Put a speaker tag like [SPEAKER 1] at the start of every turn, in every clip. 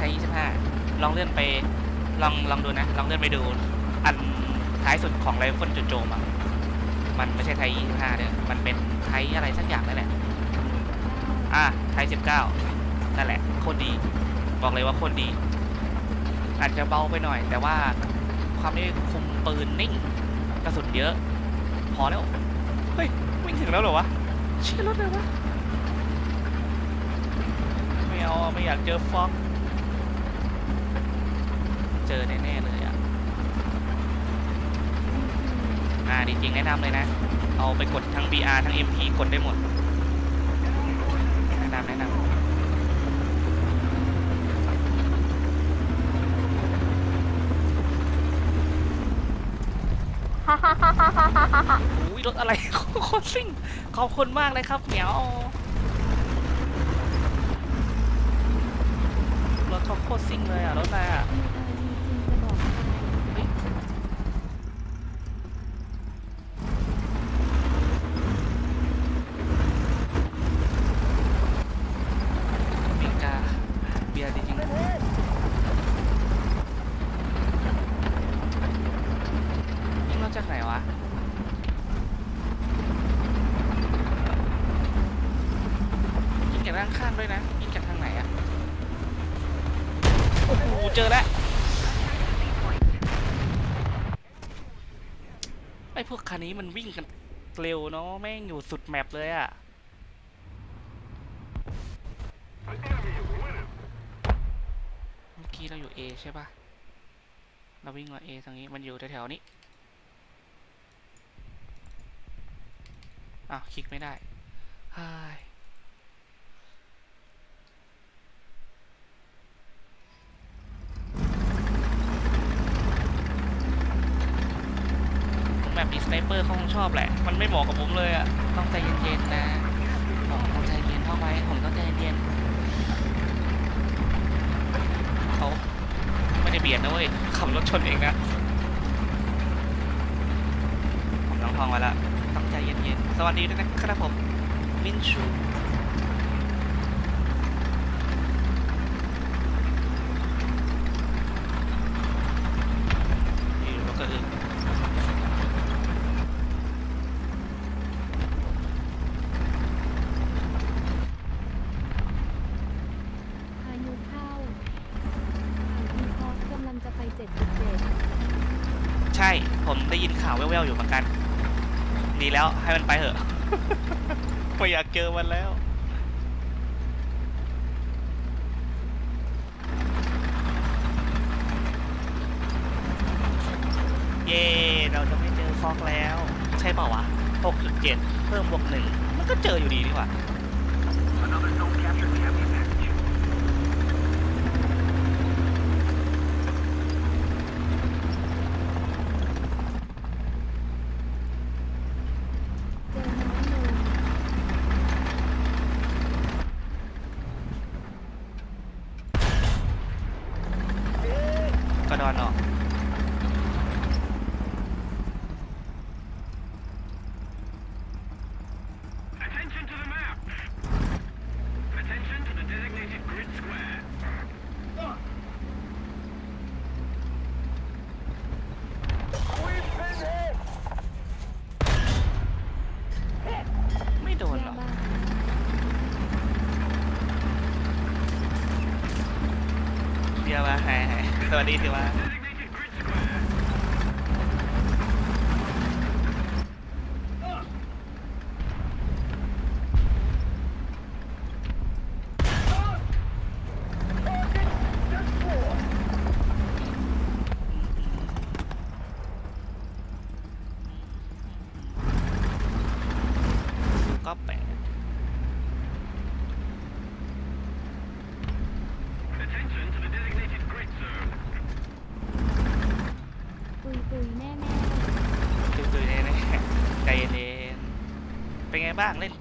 [SPEAKER 1] ทยยี่สิบห้าลองเลื่อนไป ลองลองดูนะ ลองเลื่อนไปดู อันท้ายสุดของไรเฟิลจุดโจมอะ มันไม่ใช่ไทยยี่สิบห้าเด้อมันเป็นไทยอะไรสักอย่างนั่นแหละ อะไทยสิบเก้านั่นแหละ โคตรดี บอกเลยว่าโคตรดี อาจจะเบาไปหน่อย แต่ว่าความที่คุมปืนนิ่ง กระสุนเยอะ พอแล้ว เฮ้ย วิ่งถึงแล้วเหรอวะ เชี่ยรถเลยวะไม่เอา ไม่อยากเจอฟอก เจอแน่ๆเลยอะ อ่าจริงๆแนะนำเลยนะ เอาไปกดทั้ง BR ทั้ง MP กดได้หมด แนะนำแนะนำอุ้ยรถอะไรโคตรซิ่งขอบคุณมากเลยครับเหมียวรถเขาโคตรซิ่งเลยอะรถอะไรอะเฮ้ยอเมริกาเบียร์จริงๆยิงมาจากไหนวะ ยิงจากด้านข้างด้วยนะ ยิงจากทางไหนอะโอ้โห เจอแล้ว ไอ้พวกคั นี้มันวิ่งกันเร็วเนาะแม่งอยู่สุดแมปเลยอะเมื่อกี้เราอยู่ A ใช่ปะเราวิ่งมา A ทางนี้มันอยู่แถวๆนี้อ้าวคลิกไม่ได้ฮ่ายผม แบบมีสไนเปอร์เขาคงชอบแหละ มันไม่เหมาะกับผมเลยอะต้องใจเย็นๆนะ ผมต้องใจเย็นเข้าไว้ผมต้องใจเย็นเขาไม่ได้เบียดนะเว้ย ขับรถชนเองนะ ผมต้องท่องไว้ละ ต้องใจเย็นๆ สวัสดีด้วยนะครับผม มินชู นี่รถก็อื่น
[SPEAKER 2] พายุเข้าอ่าวอีพอสกำลังจะไป 7.7
[SPEAKER 1] ใช่ ผมได้ยินข่าวแว่วๆอยู่เหมือนกันดีแล้วให้มันไปเถอะไม่อยากเจอมันแล้วเย่เราจะไม่เจอฟอกแล้ว ใช่เปล่าวะ 6.7 เพิ่มบวกหนึ่งมันก็เจออยู่ดีนี่หว่า
[SPEAKER 3] Another zone captured the heavy package.
[SPEAKER 2] เจอน้ำมูล
[SPEAKER 1] ก็ดอนออก
[SPEAKER 3] Attention to the map! Attention to the designated grid square.
[SPEAKER 1] ไม่โดนหร
[SPEAKER 2] ยา
[SPEAKER 1] อก
[SPEAKER 2] บ้า
[SPEAKER 1] เดีย วมาหายหายสวัสดีสิว่า
[SPEAKER 3] Designated grid square.
[SPEAKER 1] ก็แปะ
[SPEAKER 3] Attention to the designated grid zone.
[SPEAKER 2] ตุยตุยแน่แน่
[SPEAKER 1] ตุยๆแน่ๆใจเย็นๆเป็นไงบ้างเล่น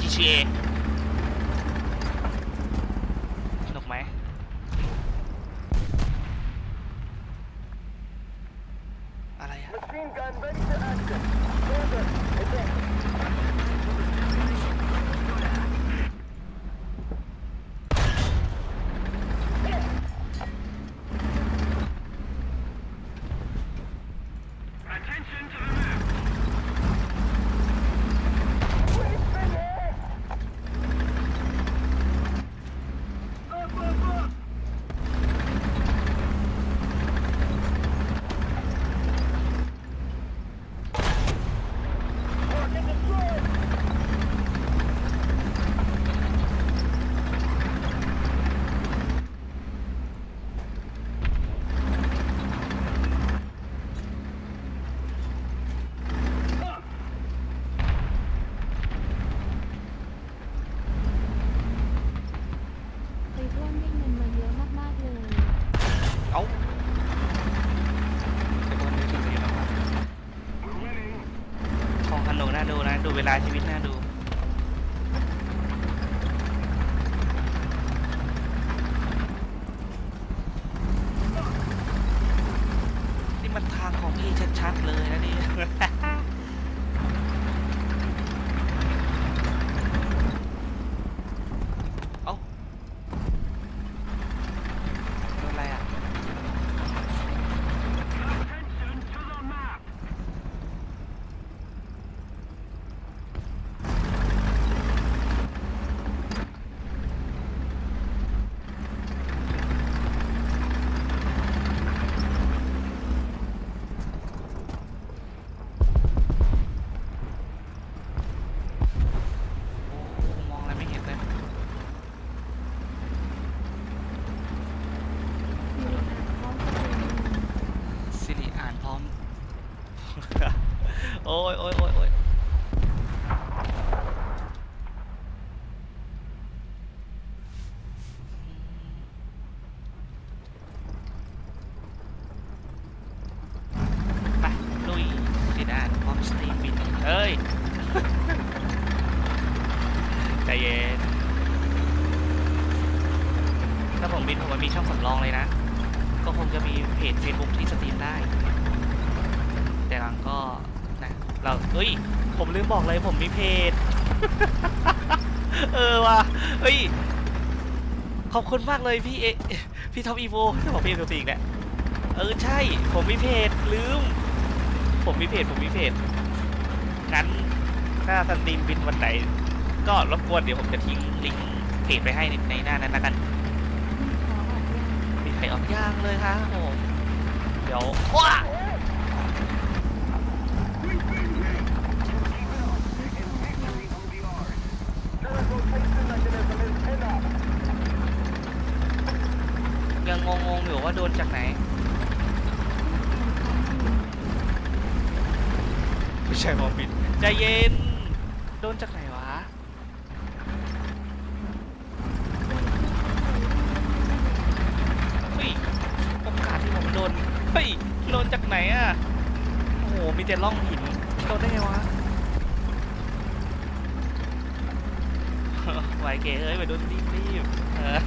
[SPEAKER 1] GTA สนุกไหม อะไรอะ
[SPEAKER 3] Machine gun ready for action. Stand up. Advance. Attention to the map.
[SPEAKER 2] ไปร่วมได้เงินมาเยอะมากๆเลย
[SPEAKER 1] เอ้าไอ้ตัวนี้ถึงนี้แล้วครับ
[SPEAKER 3] We're winning.
[SPEAKER 1] ของขนมน่าดูนะ ดูเวลาชีวิตน่าดู นี่มันทางของ พี่ชัดๆเลยนะนี่ เอ้าโดนอะไรอะ
[SPEAKER 3] Attention to the map.
[SPEAKER 1] โอ้มองอะไรไม่เห็นเลย
[SPEAKER 2] มีอาจพร้อมจะเป็น
[SPEAKER 1] สิริอ่านพร้อม โอ้ยโอ้ยโอ้ยโอ้ยไปลุยสิริอ่านพร้อมสตรีมบินเอ้ย ใจเย็น ถ้าผมบินผมมันมีช่องสำรองเลยนะ ก็คงจะมีเพจ Facebook ที่สตรีมได้ แต่หลังก็ เราเฮ้ย ผมลืมบอกเลยผมมีเพจ เออว่ะเฮ้ย ขอบคุณมากเลยพี่เอ พี่ท็อปอีโวที่บอกพี่เอฟซีอีกแล้วเออใช่ ผมมีเพจลืม ผมมีเพจผมมีเพจงั้นถ้าสตรีมบินวันไหน ก็รบกวนเดี๋ยวผมจะทิ้งลิงก์เพจไปให้ในหน้านั้นแล้วกัน
[SPEAKER 2] มีขอออกยัง
[SPEAKER 1] มีใครออกย่างเลยครับผมเดี๋ยวว้า ยังงงๆอยู่ว่าโดนจากไหน ไม่ใช่มอบินใจเย็น โดนจากไหนวะ เฮ้ย โอกาสที่ผมโดน เฮ้ย โดนจากไหนอะ โอ้โห มีแต่ร่องหิน โดนได้ไงวะ ไวเก๋เอ้ยไปดนรีบรีบๆเออ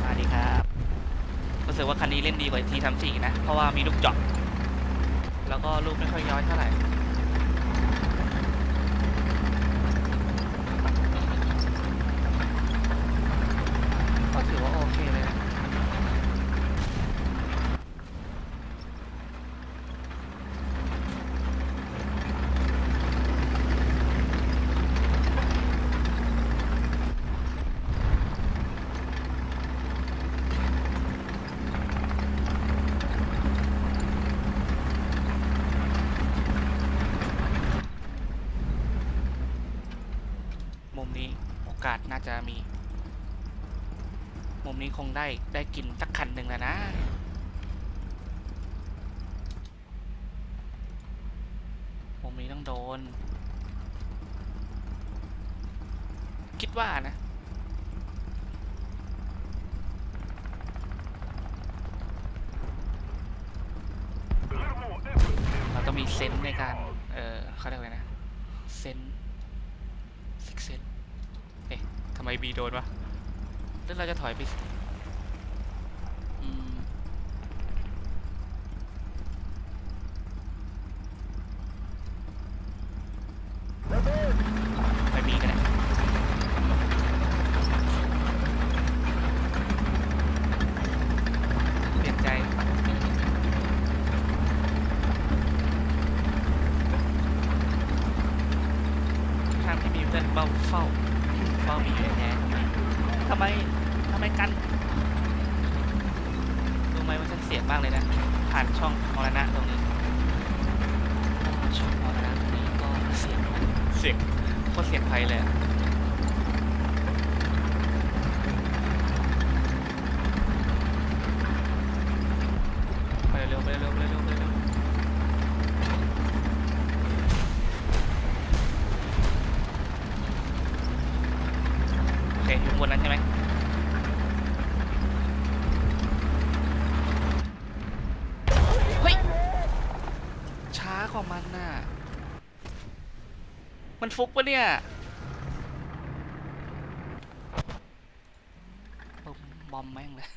[SPEAKER 1] สวัสดีครับรู้สึกว่าคันนี้เล่นดีกว่าทีทำสี่นะ เพราะว่ามีลูกเจาะแล้วก็ลูกไม่ค่อยย้อยเท่าไหร่ ก็ ถือว่าโอเคเลยนะมุมนี้โอกาสน่าจะมี มุมนี้คงได้ได้กินสักคันหนึ่งแล้วนะ มุมนี้ต้องโดน คิดว่านะเราต้องมีเซนในการ เออเขาเรียกอะไรนะ เซนซิกเซนเอ๊ะทำไมบีโดนวะ หรือเราจะถอยไปไปบีกันนะเปลี่ยนใจ ทางที่มีเซนเฝ้าเฝ้าเฝ้ามีอยู่แน่ำไมทำไมทำไมกันรู้ไหมว่าฉันเสียงมากเลยนะ ผ่านช่องมรณะตรงนี้ ช่องมรณะตรงนี้ก็เสียงมันเสียงโคตรเสียงไพเลยอะไปเร็วๆไปเร็วๆไปเร็วๆไปเร็วๆโอเคอยู่บนนั้นใช่ไหม เฮ้ย ช้ากว่ามันน่ะ มันฟุกปะเนี่ยบอมบอมแม่งเลย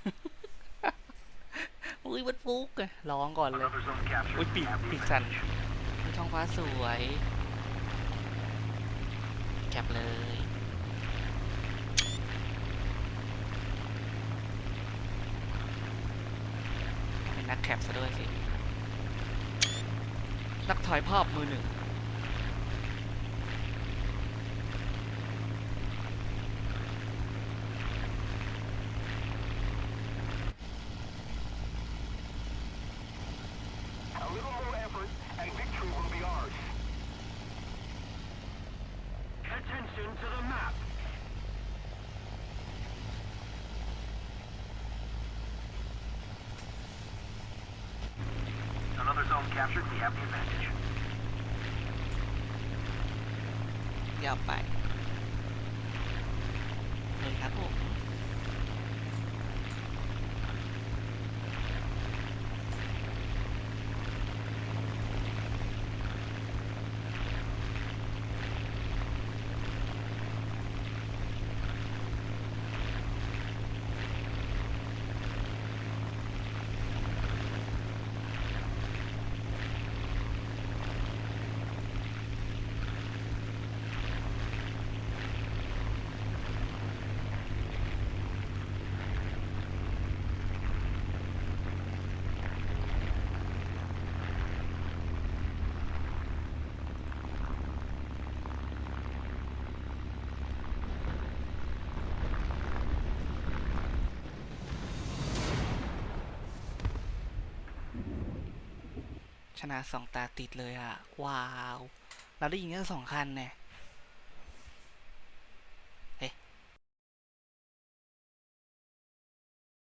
[SPEAKER 1] อุ้ยมันฟุกเลยร้องก่อนเลย
[SPEAKER 3] Another zone captured.
[SPEAKER 1] Ui,
[SPEAKER 3] We
[SPEAKER 1] bị-
[SPEAKER 3] have the
[SPEAKER 1] bị sẵn.
[SPEAKER 3] advantage.
[SPEAKER 1] อุ๊ยท้องฟ้าสวย แคปเลยเป็นนักแคปซะด้วยสิ นักถอยภาพมือหนึ่ง เดี๋วไป ชนะสองตาติดเลยอะว้าว เราได้ยิงแค่สองคันเนี่ย